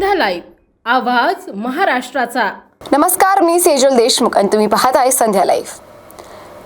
संध्या live आवाज महाराष्ट्राचा. नमस्कार मी सेजल देशमुख आणि तुम्ही पाहत आहे संध्या लाईव्ह.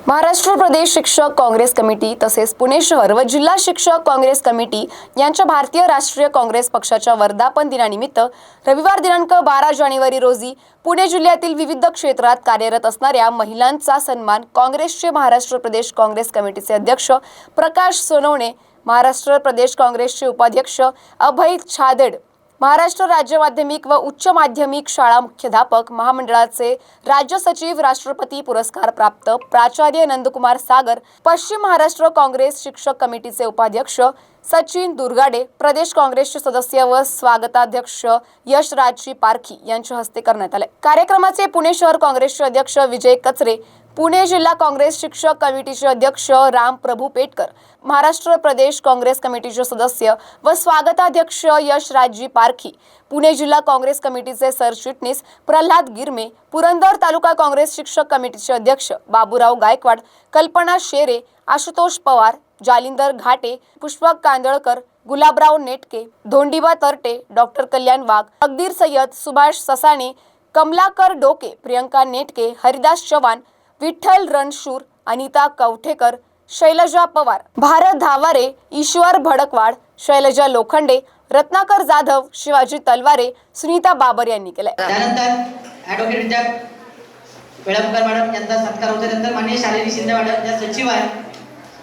महाराष्ट्र प्रदेश शिक्षक काँग्रेस कमिटी तसेच पुणे शहर व जिल्हा शिक्षक काँग्रेस कमिटी यांच्या भारतीय राष्ट्रीय काँग्रेस पक्षाच्या वर्धापन दिनानिमित्त रविवार दिनांक बारा जानेवारी रोजी पुणे जिल्ह्यातील विविध क्षेत्रात कार्यरत असणाऱ्या महिलांचा सन्मान काँग्रेसचे महाराष्ट्र प्रदेश काँग्रेस कमिटीचे अध्यक्ष प्रकाश सोनवणे महाराष्ट्र प्रदेश काँग्रेसचे उपाध्यक्ष अभय छादेड महाराष्ट्र राज्य माध्यमिक व उच्च माध्यमिक शाळा मुख्याध्यापक महामंडळाचे राज्य सचिव राष्ट्रपती पुरस्कार प्राप्त प्राचार्य नंदकुमार सागर पश्चिम महाराष्ट्र काँग्रेस शिक्षक कमिटीचे उपाध्यक्ष सचिन दुर्गाडे प्रदेश काँग्रेसचे सदस्य व स्वागताध्यक्ष यशराजजी पारखी यांच्या हस्ते करण्यात आले. कार्यक्रमाचे पुणे शहर काँग्रेसचे अध्यक्ष विजय कचरे पुणे जिल्हा काँग्रेस शिक्षक कमिटीचे अध्यक्ष राम प्रभू पेटकर महाराष्ट्र प्रदेश काँग्रेस कमिटीचे सदस्य व स्वागताध्यक्ष यशराजजी पारखी पुणे जिल्हा काँग्रेस कमिटीचे सरचिटणीस प्रल्हाद गिरमे पुरंदर तालुका काँग्रेस शिक्षक कमिटीचे अध्यक्ष बाबूराव गायकवाड कल्पना शेरे आशुतोष पवार जालिंदर घाटे पुष्पक कांदळकर गुलाबराव नेटके धोंडीबा तरटे डॉक्टर कल्याण वाघ अगदीर सय्यद सुभाष ससाणे कमलाकर डोके प्रियंका नेटके हरिदास चव्हाण विठ्ठल रणशूर अनिता कवठेकर शैलजा पवार भारत धावारे ईश्वर भडकवाड शैलजा लोखंडे रत्नाकर जाधव शिवाजी तलवारे सुनीता बाबर यांनी केलंय. त्यानंतर ॲडव्होकेट मॅडम यांचा सत्कार होतो त्यानंतर माननीय शालिनी शिंदे मॅडम या सचिव आहे.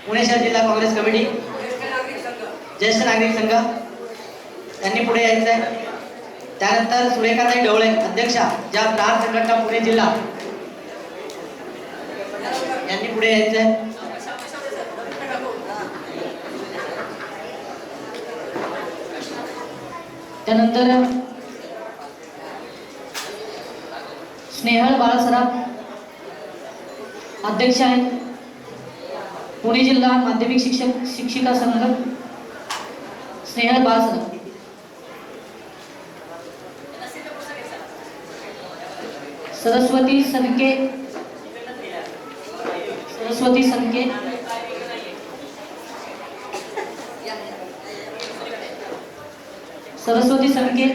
पुणे शहर जिल्हा काँग्रेस कमिटी. ज्येष्ठ नागरिक संघ. त्यांनी पुढे यायचं आहे त्यानंतर सुरेखाताई डवळे अध्यक्षा ज्या प्रहार संघटना पुणे जिल्हा. यांनी पुढे यायचं आहे त्यानंतर स्नेहल बाळसराफ अध्यक्ष आहेत. पुणे जिल्हा माध्यमिक शिक्षक शिक्षिका संघ स्नेहल बाज सरस्वती संके सरस्वती संके सरस्वती संके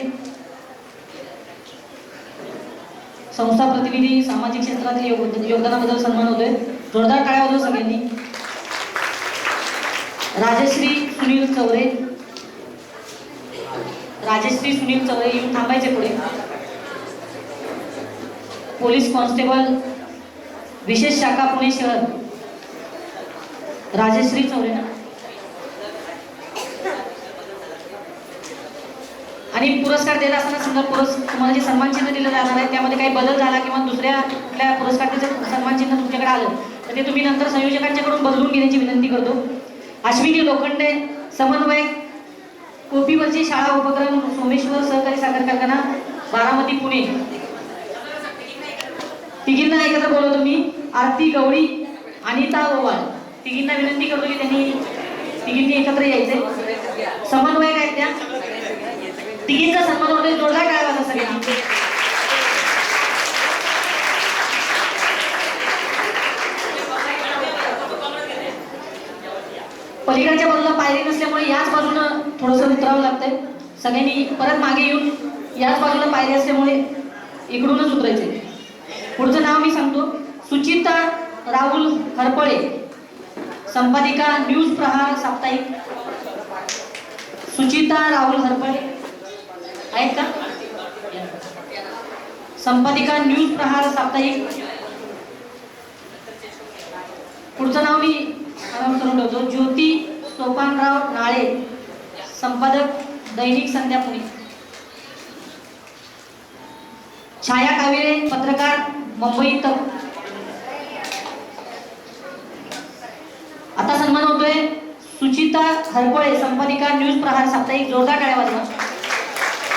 संस्था प्रतिनिधी सामाजिक क्षेत्रातील योग- योगदानाबद्दल सन्मान होतोय. जोरदार काय होतो सगळ्यांनी. राजश्री सुनील चौरे. राजश्री सुनील चौरे येऊन थांबायचे पुढे. पोलीस कॉन्स्टेबल विशेष शाखा पुणे शहर. राजश्री चौरे ना. आणि पुरस्कार देत असताना समजा पुरस् तुम्हाला जे सन्मानचिन्ह दिलं जाणार आहे त्यामध्ये काही बदल झाला किंवा दुसऱ्या कुठल्या पुरस्काराचं सन्मानचिन्ह तुमच्याकडे आलं तर ते तुम्ही नंतर संयोजकांच्याकडून बदलून घेण्याची विनंती करतो. अश्विनी लोखंडे समन्वयक कोपीवरची शाळा उपक्रम सोमेश्वर सहकारी साखर कारखाना बारामती पुणे. तिघींना एकत्र बोलवतो मी आरती गवळी अनिता ओवाळ. तिघींना विनंती करतो की त्यांनी तिघींनी एकत्र यायचे समन्वयक आहेत त्या? तिघींचा सन्मान होतोय म्हणजे जोरदार काय वाजता सगळ्यांना पलीकडच्या बाजूला पायरी नसल्यामुळे याच बाजूनं थोडंसं उतरावं लागतंय. सगळ्यांनी परत मागे येऊन याच बाजूला पायरी असल्यामुळे इकडूनच उतरायचे पुढचं नाव मी सांगतो. सुचिता राहुल हरपळे. संपादिका न्यूज प्रहार साप्ताहिक. सुचिता राहुल हरपळे. आहेत का? संपादिका न्यूज प्रहार साप्ताहिक. पुढचं नाव मी करून ठेवतो. ज्योती सोपानराव नाळे संपादक दैनिक संध्या पुणे. छाया काविरे पत्रकार मुंबई तक. आता सन्मान होतोय सुचिता हरपळे संपादिका न्यूज प्रहार साप्ताहिक जोरदार टाळ्या वाजवा.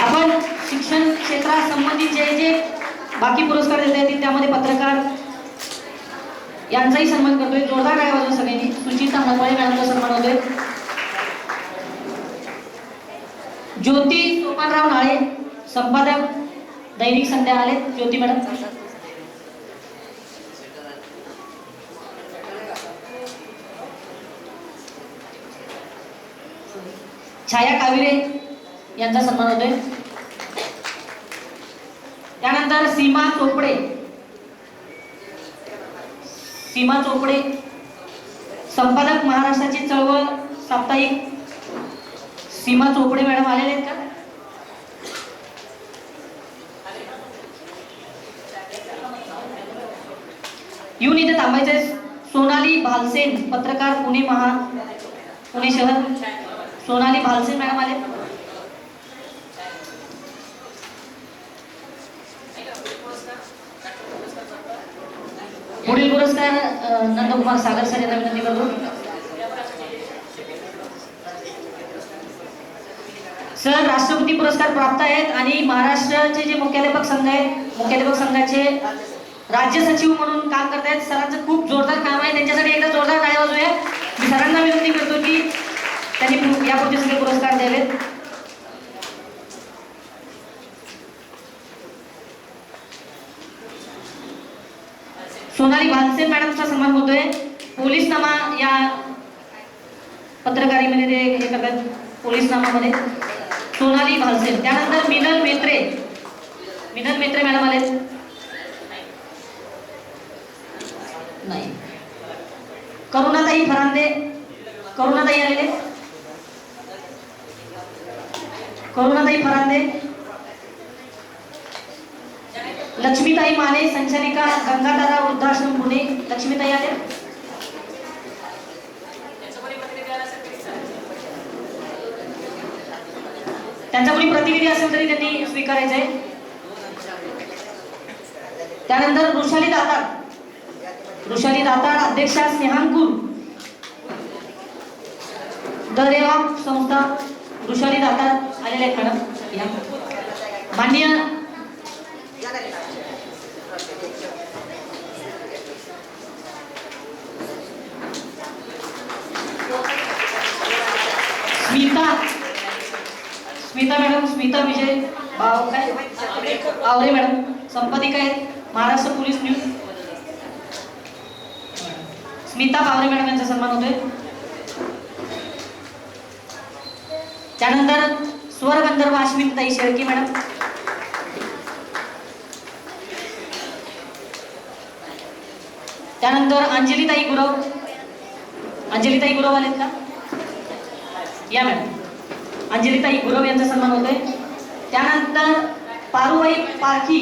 आपण शिक्षण क्षेत्रासंबंधित जे जे बाकी पुरस्कार देता येतील त्यामध्ये पत्रकार यांचाही सन्मान करतोय. जोरदार काय वाजवा सगळ्यांनी. सुचिता हरपळे मॅडमचा सन्मान होतोय. ज्योती सोपानराव नाळे संपादक दैनिक संध्या आले ज्योती मॅडम. छाया काविरे यांचा सन्मान होतोय. त्यानंतर सीमा चोपडे. सीमा चोपडे संपादक महाराष्ट्राची चळवळ साप्ताहिक. सीमा चोपडे मॅडम आलेले आहेत का? येऊन इथे थांबायचे सोनाली भालसेन पत्रकार पुणे महा पुणे शहर. सोनाली भालसेन मॅडम आले. पुढील पुरस्कार नंदकुमार सागर सर यांना विनंती करतो सर राष्ट्रपती पुरस्कार प्राप्त आहेत आणि महाराष्ट्राचे जे मुख्याध्यापक संघ आहेत मुख्याध्यापक संघाचे राज्य सचिव म्हणून काम करत आहेत. सरांचं खूप जोरदार काम आहे. त्यांच्यासाठी एकदा जोरदार टाळ्या वाजूया मी सरांना विनंती करतो की त्यांनी यापुढचे सगळे पुरस्कार द्यावेत. सोनाली भानसे मॅडमचा सन्मान होतोय. पोलीस नामा या पत्रकारीमध्ये ते हे करतात पोलीस नामामध्ये. सोनाली भालसे त्यानंतर मिनल मेत्रे. मिनल मेत्रे मॅडम आले नाही. करुणाताई फरांदे. करुणाताई आलेले. करुणाताई फरांदे. लक्ष्मीताई माने संचालिका गंगाधारा वृद्धाश्रम पुणे लक्ष्मीताई आले त्यांचा कोणी प्रतिनिधी असेल तरी त्यांनी स्वीकारायचं आहे त्यानंतर वृषाली दातार. वृषाली दातार अध्यक्षा स्नेहांकुर दरेवा संस्था. वृषाली दातार आलेले आहेत मॅडम. माननीय स्मिता स्मिता मॅडम स्मिता विजय भाव काय? आवरे मॅडम संपादिका आहेत Maharashtra police news. Smita Pawre madam यांचा सन्मान होतोय. त्यानंतर स्वर गंधर्व अश्विनताई शेळकी मॅडम. त्यानंतर अंजलीताई गुरव अंजलीताई गुरव आलेत का? या मॅडम. अंजलीताई गुरव यांचा सन्मान होतोय. त्यानंतर पारुबाई पारखी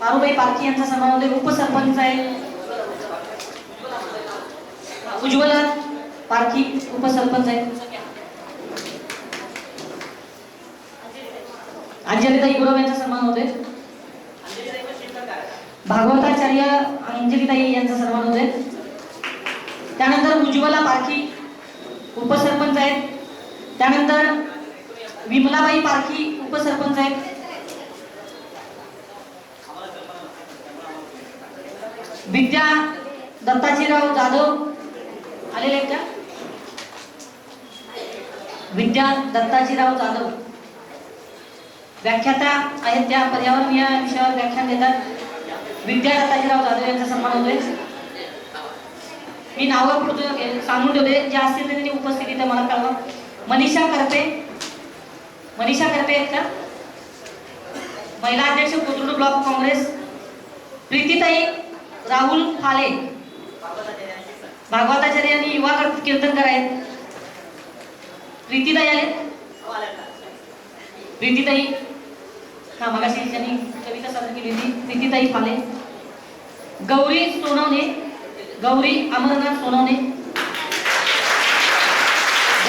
पारुबाई पारखी यांचा सन्मान होतोय. उपसरपंच आहे. उज्ज्वला पारखी उपसरपंच आहे. अंजलिताई गुरव यांचा सन्मान होतोय. भागवताचार्य अंजलीताई यांचा सन्मान होतोय. त्यानंतर उज्ज्वला पारखी उपसरपंच आहेत. त्यानंतर विमलाबाई पारखी उपसरपंच आहेत. विद्या दत्ताजीराव जाधव आलेले आहेत का? विद्या दत्ताजीराव जाधव. व्याख्याता आहेत त्या पर्यावरण या विषयावर व्याख्यान देतात. विद्या दत्ताजीराव जाधव यांचा सन्मान होतोय. मी नावं पुढचं सांगून ठेवले जे असतील त्यांनी उपस्थिती इथे मला कळवा. मनीषा करते. मनीषा करते आहेत का? महिला अध्यक्ष कोथरूड ब्लॉक काँग्रेस. प्रीतीताई राहुल फाले भागवताचार्य आणि युवा कीर्तन करायत प्रीतीताई आले. प्रीतीताई. हा मगाशी त्यांनी कविता सादर केली होती प्रीतीताई फाले गौरी सोनवणे. गौरी अमरनाथ सोनवणे.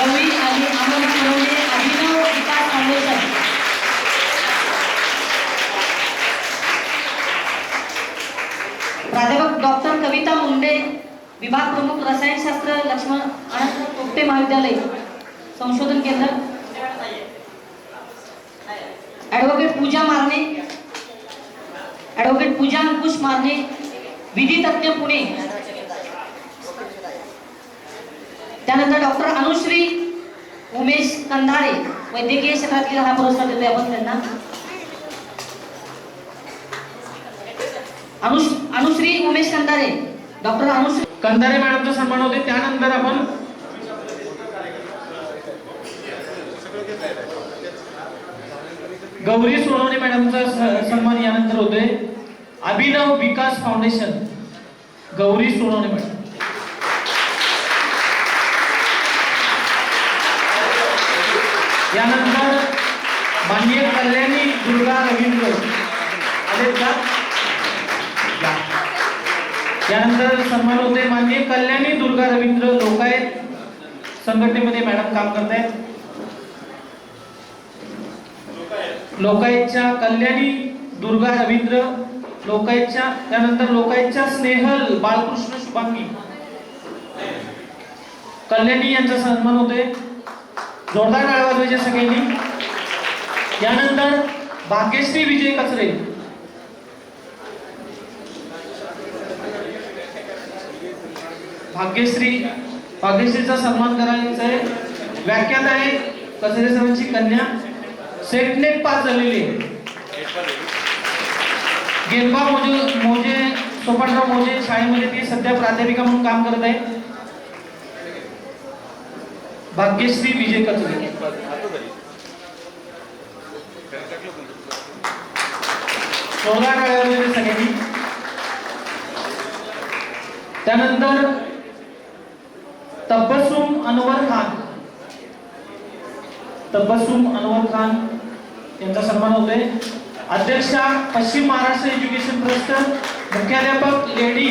गौरी आणि अमरनाथ सोनवणे अभिनव विकास फाउंडेशन प्राध्यापक डॉक्टर कविता मुंडे विभाग प्रमुख रसायनशास्त्र लक्ष्मण अनंत पोपटे महाविद्यालय संशोधन केंद्र. ॲडव्होकेट पूजा मारणे. ॲडव्होकेट पूजा अंकुश मारणे. विधी तज्ञ पुणे. त्यानंतर डॉक्टर अनुश्री उमेश कंधारे वैद्यकीय क्षेत्रातील हा पुरस्कार देतोय आपण त्यांना. अनुश अनुश्री उमेश कंधारे डॉक्टर अनुश्री. कंधारे मॅडमचा सन्मान होते त्यानंतर आपण गौरी सोनवणे मॅडमचा सन्मान यानंतर होतोय. अभिनव विकास फाउंडेशन. गौरी सोनवणे मॅडम. यानंतर माननीय कल्याणी दुर्गा रवींद्र. आलेत का? त्यानंतर यानंतर सन्मान होते माननीय कल्याणी दुर्गा रवींद्र. लोकायत संघटनेमध्ये मॅडम काम करतायत. लोकायतच्या कल्याणी दुर्गा रवींद्र. लोकायतच्या त्यानंतर लोकायतच्या स्नेहल बालकृष्ण शुभांगी. कल्याणी यांचा सन्मान होतोय. जोरदार टाळ्या वाजवायच्या सगळ्यांनी. यानंतर भाग्यश्री विजय कचरे. भाग्यश्री भाग्यश्रीचा सन्मान करायचा आहे व्याख्यात आहे कचरे सरांची कन्या. सेटने पास झालेली. आहे गेलबा मोजे मोजे सोपटराव मोजे शाळेमध्ये ती सध्या प्राध्यापिका म्हणून काम करत आहे. भाग्यश्री विजय कचरे चौदा टाळ्या सगळ्यांनी त्यानंतर तब्बसुम अनवर खान. तब्बसुम अनवर खान यांचा सन्मान होतोय. अध्यक्षा पश्चिम महाराष्ट्र एज्युकेशन ट्रस्ट मुख्याध्यापक lady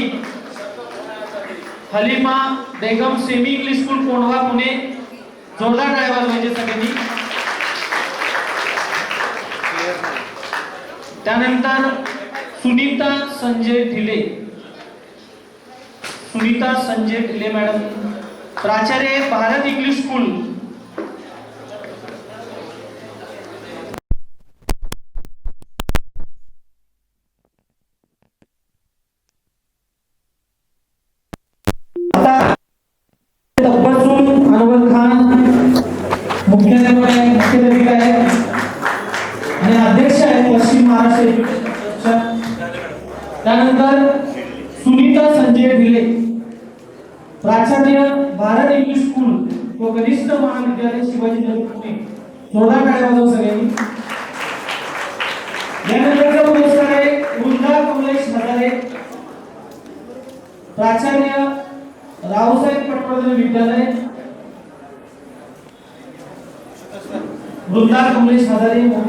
Halima Begum semi English school Kondhwa Pune. जोरदार ड्रायव्हर म्हणजे सगळ्यांनी. त्यानंतर सुनीता संजय ढिले. सुनीता संजय ढिले मॅडम. प्राचार्य भारत इंग्लिश स्कूल.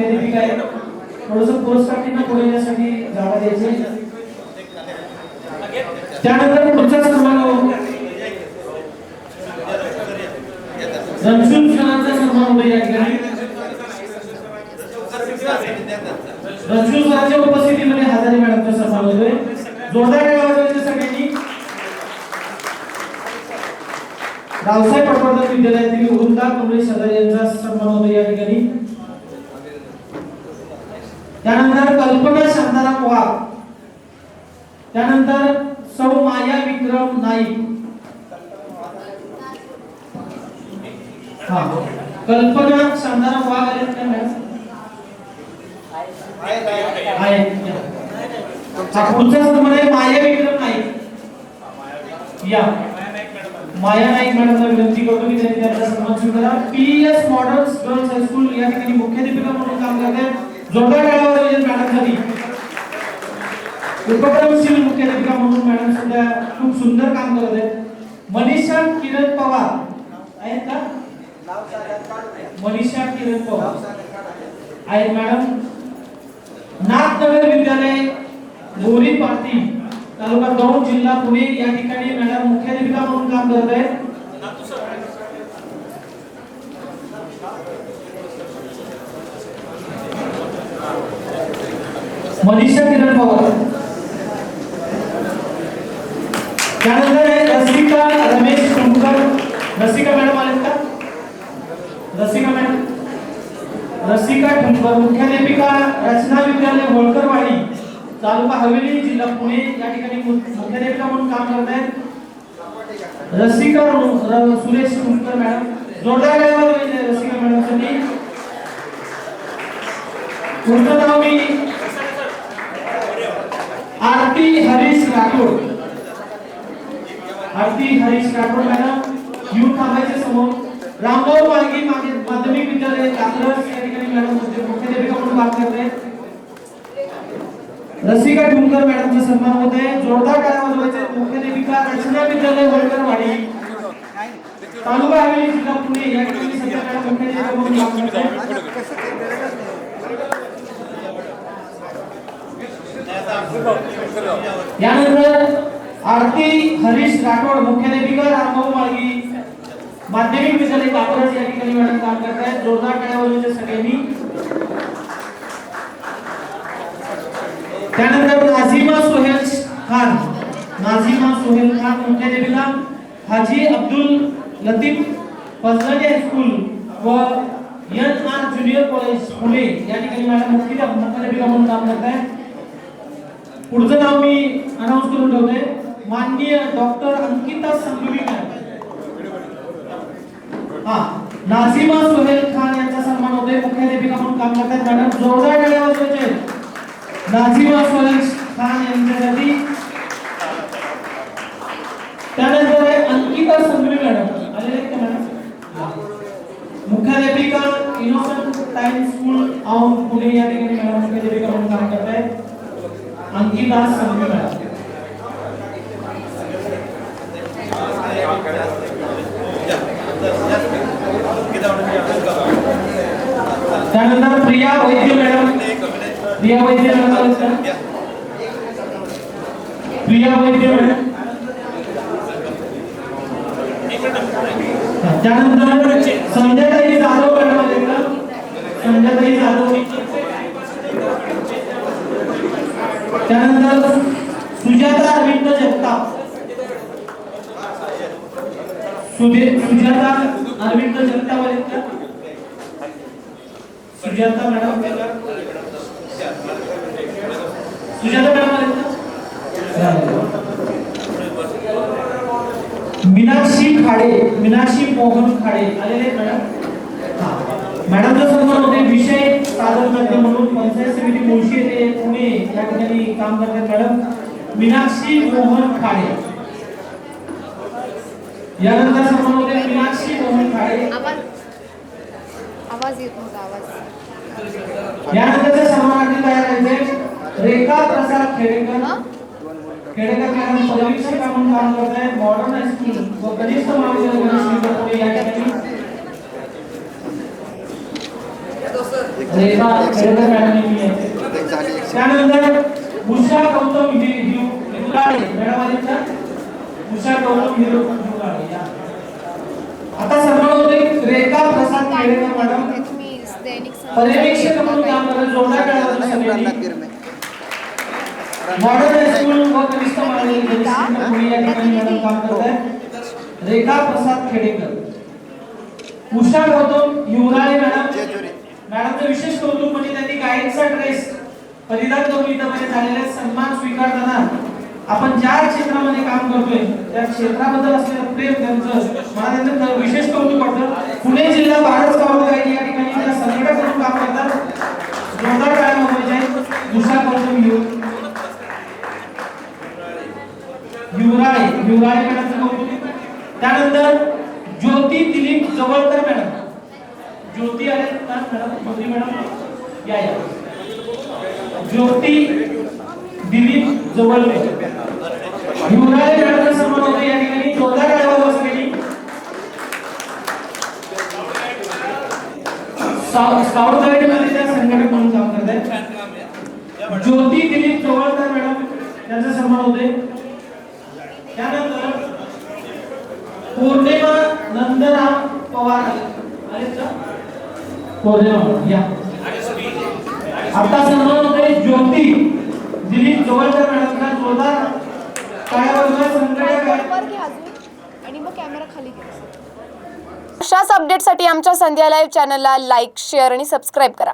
हजारे मुख्याध्यापिका आहे थोडस पुरस्कार पुढे येण्यासाठी जागा द्यायचे. त्यानंतर पुढचा सन्मान हो. सरांचा सन्मान होतो या ठिकाणी. रणशूल सरांच्या उपस्थितीमध्ये हजारे मॅडमचा सन्मान होतोय. जोरदार टाळ्या सगळ्यांनी. रावसाहेब पटवर्धन विद्यालयातील वृंदा कमलेश हजारे यांचा सन्मान होतो या ठिकाणी. त्यानंतर कल्पना शांताराम वाघ. त्यानंतर सौ माया विक्रम नाईक. हा. कल्पना शांताराम वाघ आहेत का मॅडम. आहेत हा पुढचा सन्मान आहे माया विक्रम नाईक. या. माया नाईक मॅडमला विनंती करतो की त्यांनी त्यांचा सन्मान P S modern girls high school या ठिकाणी मुख्याध्यापिका म्हणून काम करतात जोरदार टाळ्या वाजवायच्या मॅडमसाठी. उपक्रमशील मुख्याधिका म्हणून मॅडम सुद्धा खूप सुंदर काम करत आहेत. मनीषा किरण पवार. आहेत का? मनीषा किरण पवार. आहेत मॅडम. नाथनगर विद्यालय गोरी पाटी तालुका दौंड जिल्हा पुणे. या ठिकाणी मॅडम मुख्याधिका म्हणून काम करत आहेत. मनीषा किरण पवार. त्यानंतर आहे रसिका रमेश कुंकर रसिका मॅडम आलेत का? रसिका मॅडम. रसिका ठुंकर मुख्याध्यापिका रचना विद्यालय होळकरवाडी तालुका हवेली जिल्हा पुणे. या ठिकाणी मुख्याध्यापिका म्हणून काम करत आहेत रसिका र- सुरेश ठुंकर मॅडम. जोरदार रसिका मॅडम पुढचं नाव मी आरती हरीश राठोड. आरती हरीश राठोड मॅडम. येऊन थांबायचे समोर. रामभाऊ माळगी मागे- माध्यमिक विद्यालय कात्रज या ठिकाणी मॅडम मुख्याध्यापिका म्हणून काम करत. रसिका ठुमकर मॅडमचा सन्मान होते आहे. जोरदार टाळ्या वाजवायचे मुख्याध्यापिका रचना विद्यालय होळकरवाडी तालुका हवेली जिल्हा पुणे या ठिकाणी सध्या मॅडम मुख्याध्यापिका म्हणून काम करत आहेत यानंतर आरती हरीश राठोड मुख्याध्यापिका रामभाऊ माळगी. माध्यमिक विद्यालय कात्रज या ठिकाणी मॅडम काम करत आहेत. जोरदार टाळ्या सगळ्यांनी. त्यानंतर नाझिमा सोहेल खान. नाझिमा सोहेल खान मुख्य देवीला हाजी अब्दुल लतीफ फजलनी हायस्कूल व N R junior college Pune या ठिकाणी मॅडम मुख्य मुख्य देवीला म्हणून काम करत आहे पुढचं नाव मी अनाऊन्स करून ठेवतोय. माननीय डॉक्टर अंकिता संघवी हा नाझिमा सुहेल खान यांचा सन्मान होतोय. मुख्याध्यापिका म्हणून काम करतात मॅडम जोरदार गाड्या वाजवायचे नाझिमा सुहेल खान यांच्यासाठी त्यानंतर आहे अंकिता संघवी मॅडम. आलेले आहेत का मॅडम? मुख्याध्यापिका innocent time school Aundh Pune या ठिकाणी मॅडम मुख्याध्यापिका म्हणून काम करत आहेत अंकिता संघवी मॅडम. त्यानंतर Priya Vaidya madam. Priya Vaidya madam Priya Vaidya madam. त्यानंतर संध्याताई जाधव मॅडम का? संध्याताई जाधव. त्यानंतर सुजाता अरविंद जगताप. सुजाता अरविंद जगताप आहेत का? सुजाता मॅडम सुजाता मॅडम मीनाक्षी खाडे मीनाक्षी मोहन खाडे आलेले मॅडम. मॅडमचा सन्मान होते विषय सादर करते म्हणून पंचायत समिती मुळशी येथे पुणे या ठिकाणी काम करतात मॅडम. मीनाक्षी मोहन खाडे. यानंतर सन्मान होते मीनाक्षी मोहन खाडे. आवाज येत नव्हता आवाज. यानंतरच्या सन्मानार्थी तयार व्हायचे रेखा प्रसाद खेडेकर? खेडेकर मॅडम पदवीक्षक म्हणून काम करत आहेत मॉडर्न हायस्कूल व कनिष्ठ महाविद्यालय गणेश पुणे या ठिकाणी. रेखा खेडेकर मॅडम यांनी आहे. त्यानंतर उषा गौतम हि- हि- हिवराळे मॅडम? उषा गौतम. आता होते रेखा प्रसाद खेडेकर मॅडम. पर्यवेक्षक म्हणून काम करत जोरदार टाळ्या सगळ्यांनी मॉडर्न हायस्कूल व कनिष्ठ महाविद्यालय पुणे या ठिकाणी मॅडम काम करत आहे रेखा प्रसाद खेडेकर. उषा गौतम युवराळे मॅडम. मॅडमचं विशेष कौतुक म्हणजे त्यांनी गायकचा ड्रेस परिधान करून इथं मध्ये झालेले सन्मान स्वीकारताना आपण ज्या क्षेत्रामध्ये काम करतोय त्या क्षेत्राबद्दल असलेलं प्रेम त्यांचं मला त्यांचं विशेष कौतुक वाटतं. पुणे जिल्हा भारत स्काउट या ठिकाणी त्या संघटक म्हणून काम करतात. जोरदार टाळ्या वाजवायच्या आहेत. उषा गौतम यु युवराळे युवराळे मॅडमचं कौतुक. त्यानंतर ज्योती दिलीप जवळकर मॅडम. ज्योती आले का मॅडम ज्योती मॅडम. या या. ज्योती दिलीप जवळकर. युवराय मॅडमचा सन्मान होतो या ठिकाणी. जोरदार टाळ्या वाजवा सगळ्यांनी स्काउ- स्काउट गाईडमध्ये त्या संघटक म्हणून काम करत आहेत. ज्योती दिलीप जवळकर मॅडम त्यांचा सन्मान होते त्यानंतर पौर्णिमा नंदराम पवार आहेत. पौर्णिमा या आता सन्मान होते ज्योती दिलीप जवळकर मॅडमचा जोरदार टाळ्यावर संघटक आहे. वर घ्या अजून आणि मग कॅमेरा खाली घ्या अशाच अपडेटसाठी आमच्या संध्या लाईव्ह चॅनलला लाईक शेअर आणि सबस्क्राईब करा.